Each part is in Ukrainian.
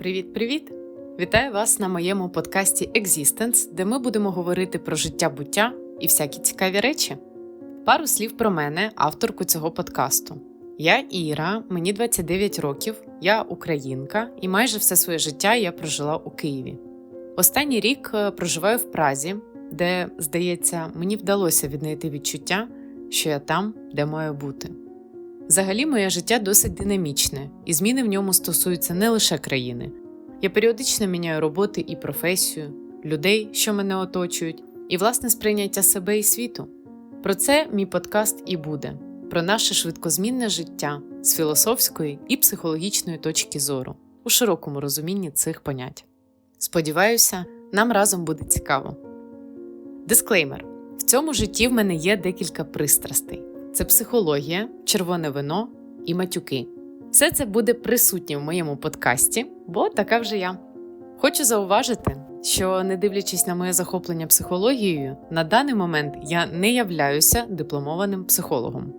Привіт-привіт! Вітаю вас на моєму подкасті Existence, де ми будемо говорити про життя буття і всякі цікаві речі. Пару слів про мене, авторку цього подкасту. Я Іра, мені 29 років, я українка, і майже все своє життя я прожила у Києві. Останній рік е, проживаю в Празі, де, здається, мені вдалося віднайти відчуття, що я там, де маю бути. Взагалі, моє життя досить динамічне, і зміни в ньому стосуються не лише країни. Я періодично міняю роботи і професію, людей, що мене оточують, і власне сприйняття себе і світу. Про це мій подкаст і буде: про наше швидкозмінне життя з філософської і психологічної точки зору у широкому розумінні цих понять. Сподіваюся, нам разом буде цікаво. Дисклеймер: в цьому житті в мене є декілька пристрастей: це психологія, червоне вино і матюки. Все це буде присутнє в моєму подкасті, бо така вже я. Хочу зауважити, що, не дивлячись на моє захоплення психологією, на даний момент я не являюся дипломованим психологом.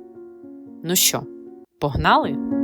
Ну що, погнали?